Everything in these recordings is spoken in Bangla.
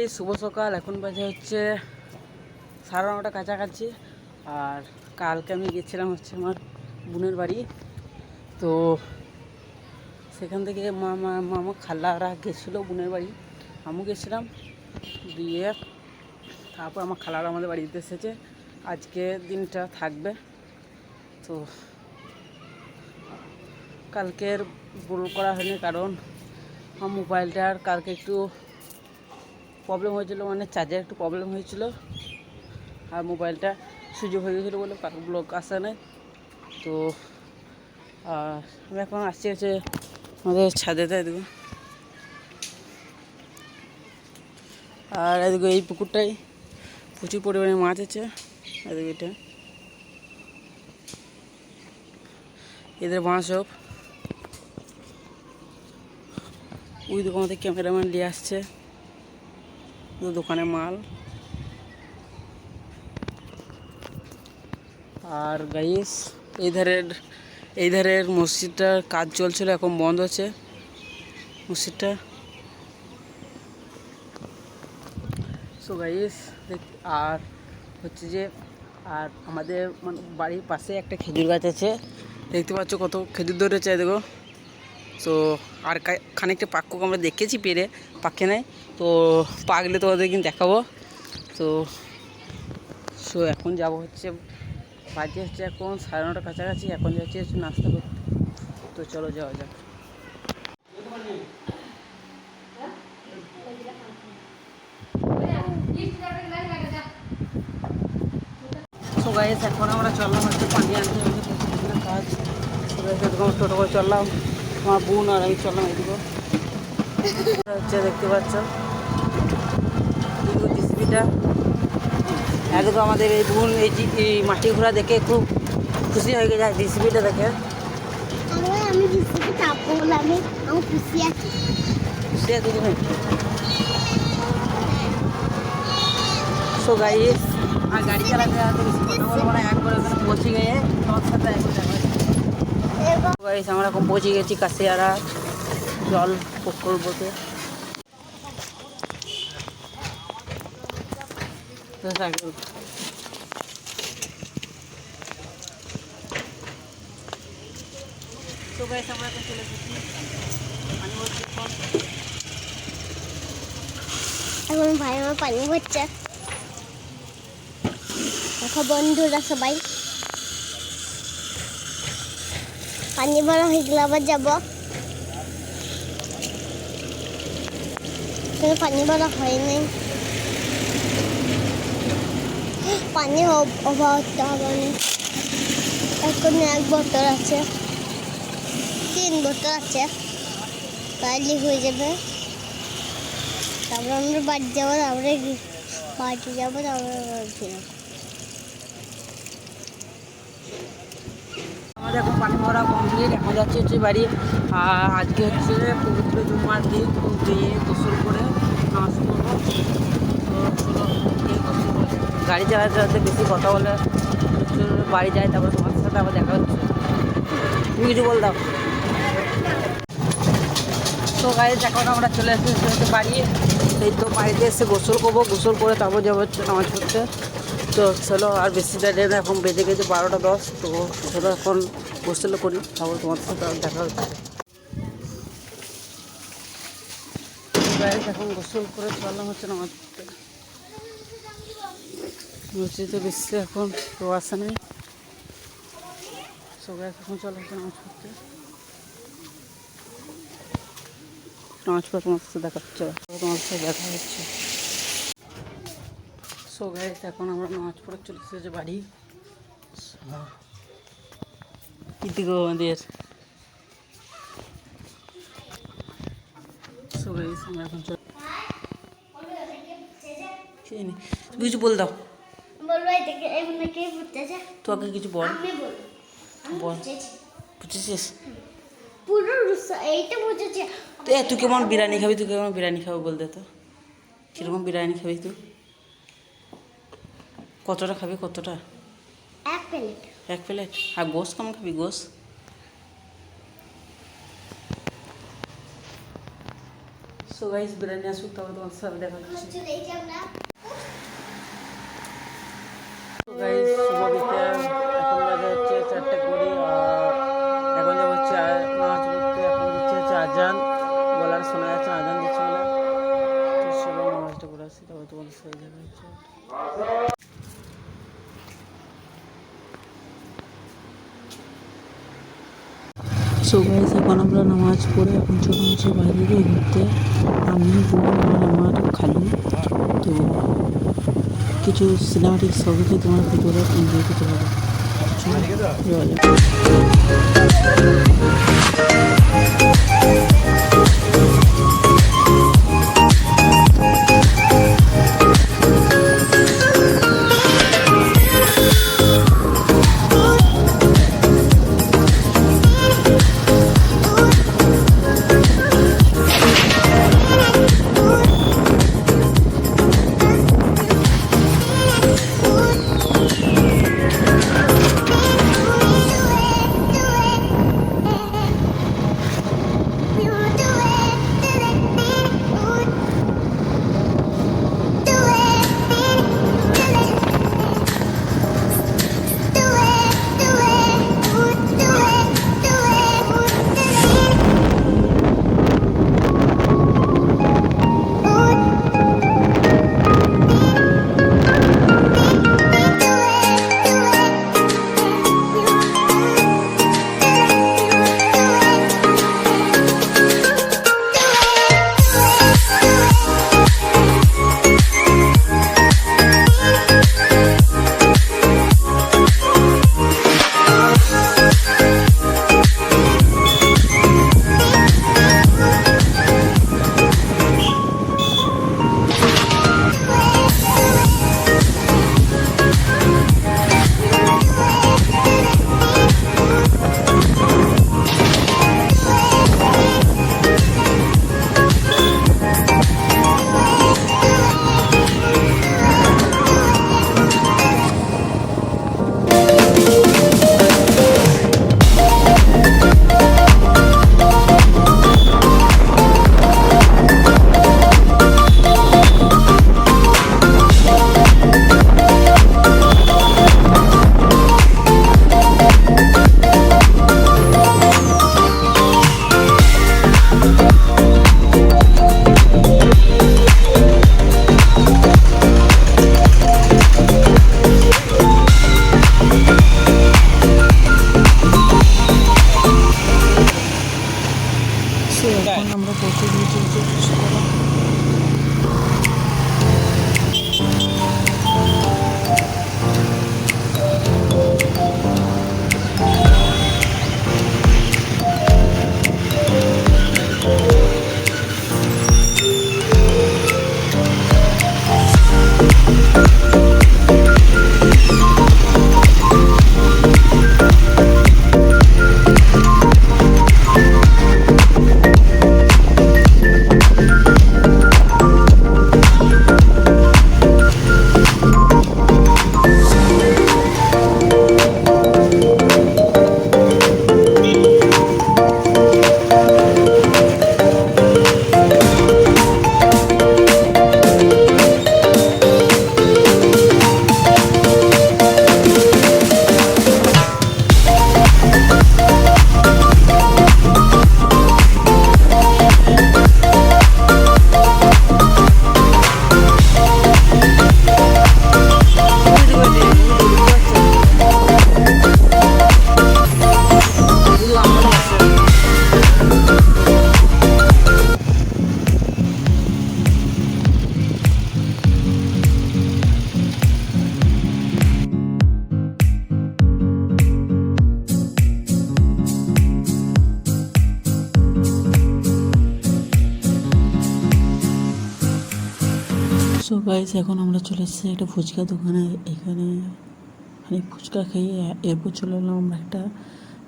গাই শুভ সকাল, এখন বাজে হচ্ছে সাড়ে নটা কাছাকাছি। আর কালকে আমি গেছিলাম হচ্ছে আমার বোনের বাড়ি। তো সেখান থেকে মামা মামা খালারা গেছিল বোনের বাড়ি। আমিও গেছিলাম, দিয়ে তারপর আমার খালারা আমাদের বাড়িতে এসেছে। আজকে দিনটা থাকবে। তো কালকের বল করা হয়নি কারণ আমার মোবাইলটার কালকে একটু প্রবলেম হয়েছিল মানে চার্জের একটু প্রবলেম হয়েছিল। আর মোবাইলটা সুযোগ হয়ে গেছিল বলে ব্লক আসে নাই। তো আমি এখন আসছি হচ্ছে আমাদের ছাদেতে এদিকে আর এদিকে এই পুকুরটাই প্রচুর পরিমাণে মাছ আছে। এদিকে এটা। এদের বাঁশ সব। ওই দোকান থেকে ক্যামেরাম্যান নিয়ে আসছে। দোকানে মাল। আর গাইস, এই ধারের এই ধারের মসজিদটার কাজ চলছিল, এখন বন্ধ আছে। মসজিদটা। সো গাইস আর হচ্ছে যে, আর আমাদের মানে বাড়ির পাশে একটা খেজুর গাছ আছে। দেখতে পাচ্ছ কত খেজুর ধরেছে, দেখো। তো আর খানিকটা পাক্য আমরা দেখেছি পেরে, পাকে নাই। তো পাকলে তো ওদের কিন্তু দেখাবো। তো, সো এখন যাব হচ্ছে, বাজে হচ্ছে এখন সাড়ে নটার কাছাকাছি, এখন যাচ্ছি হচ্ছে নাস্তা করতে। তো চলো যাওয়া যাক। সো এখন আমরা চললাম হচ্ছে পানি আনতে কাজ টোটো করে চললাম। আমার বোন আর আমি চললাম এদিকে। হচ্ছে দেখতে পাচ্ছ? জিসিবিটা। একদম আমাদের এই বোন এই মাটি ঘোড়া দেখে খুব খুশি হয়ে গেছে জিসিবিটা দেখে। আরে আমি বিস্কুট চাপবো বলে আমি আমি খুশি আছি। খুশি আছে তুমি? সো গাইস আর গাড়ি চালাতে কথা বলব না একবার ওখানে পৌঁছে গিয়ে তোমার সাথে একবার আমরা এখন পৌঁছে গেছি কাশিয়ারা জল প্রকল্পতে তো। গাইস, আমরা এখন চলে এসেছি এখন ভাই আমার পানি ভরছে। দেখো বন্ধুরা সবাই। পানি ভরা হয়ে গেলে আবার যাব পানি ভরা হয়নি পানি অভ- অভাব হবে। এখন এক বোতল আছে। তিন বোতল আছে। তাহলে হয়ে যাবে। তারপর আমরা বাড়ি যাব, তারপরে বাড়ি যাব, তারপরে ফিরবো। আমাদের এখন পানি ভরা কমপ্লিট, এখন যাচ্ছি হচ্ছে বাড়ি। আজকে হচ্ছে পবিত্র জুম্মার দিন দিয়ে গোসল করে নামাজ করব। গাড়ি চালাতে চালাতে বেশি কথা বলে বাড়ি যায় তারপরে তোমাদের সাথে আবার দেখা হচ্ছে। তুমি কিছু বল দাও। তো গাড়ি এখন আমরা চলে এসেছি বাড়ি। এই তো বাড়িতে এসে গোসল করব, গোসল করে তারপর যাব হচ্ছে নামাজ পড়তে। তো চলো আর বেশি দেরি না, এখন বেজে গেছে বারোটা দশ, তো চলো এখন গোসল করি, তারপর তোমার সাথে আবার দেখা হচ্ছে এখন গোসল করে চললাম হচ্ছে পড়তে মসজিদে বেশি এখন কেউ আসে নাই। সবাই এখন চলে হচ্ছে নামাজ পড়তে। নামাজ পড়ে তোমার সাথে দেখা হচ্ছে তোমার সাথে দেখা হচ্ছে। সো গাইস এখন আমরা নামাজ পড়ে চলে এসেছি বাড়ি। এদিকে আমাদের। সো গাইস আমরা এখন কিছু বল দাও। তোকে কিছু বল। বল। বুঝেছিস? পুরো এইটা বুঝেছি। তুই কেমন বিরিয়ানি খাবি? তুই কেমন বিরিয়ানি খাবি বল দে তো। কীরকম বিরিয়ানি খাবি তুই? কতটা খাবি কতটা? এক প্লেট। এক প্লেট? আর গোস কেমন খাবি গোস? সো গাইস বিরিয়ানি আসুক তারপরে তোমার সাথে দেখা যাচ্ছে তো গাইস শুভ বিকেল। সো গাইস এখন আমরা নামাজ পড়ে এখন ছোটো মাছের বাইরে গিয়ে ঘুরতে। আমি বোন আমার খালি। তো কিছু সিনেমাটিক ছবিকে তোমার ভিতরে এনজয় করতে পারো সো গাইস এখন আমরা চলে এসেছি একটা ফুচকা দোকানে। এখানে অনেক ফুচকা খেয়ে এরপর চলে এলাম আমরা একটা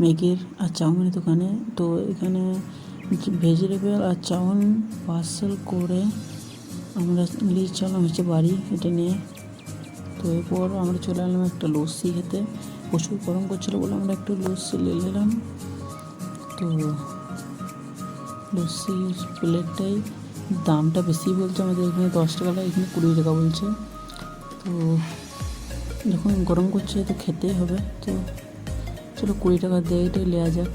ম্যাগির আর চাউমিনের দোকানে। তো এখানে ভেজিটেবল আর চাউমিন পার্সেল করে আমরা নিয়ে চলাম হচ্ছে বাড়ি এটা নিয়ে। তো এরপর আমরা চলে এলাম একটা লস্যি খেতে। প্রচুর গরম করছিল বলে আমরা একটু লস্যি নিয়ে নিলাম। তো লস্যি প্লেটটাই দামটা বেশি বলছে আমাদের এখানে দশ টাকা এখানে কুড়ি টাকা বলছে। তো যখন গরম করছে তো খেতেই হবে। তো চলো কুড়ি টাকা দিয়ে এটাই নেওয়া যাক।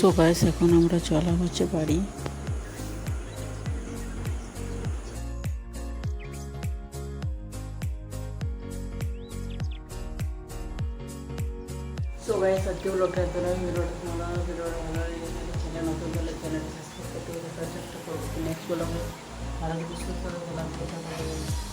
সো গাইস এখন আমরা চলা হচ্ছে বাড়ি। সো গাইস আজকে ব্লগটা এত নয় ভিডিওটা তোমরা ভিডিওটা ভালো লাগে চ্যানেল নতুন হলে চ্যানেলটা সাবস্ক্রাইব করতে চেষ্টা করব নেক্সট ব্লগে ভালো কিছু সুস্থ করে কথা বলব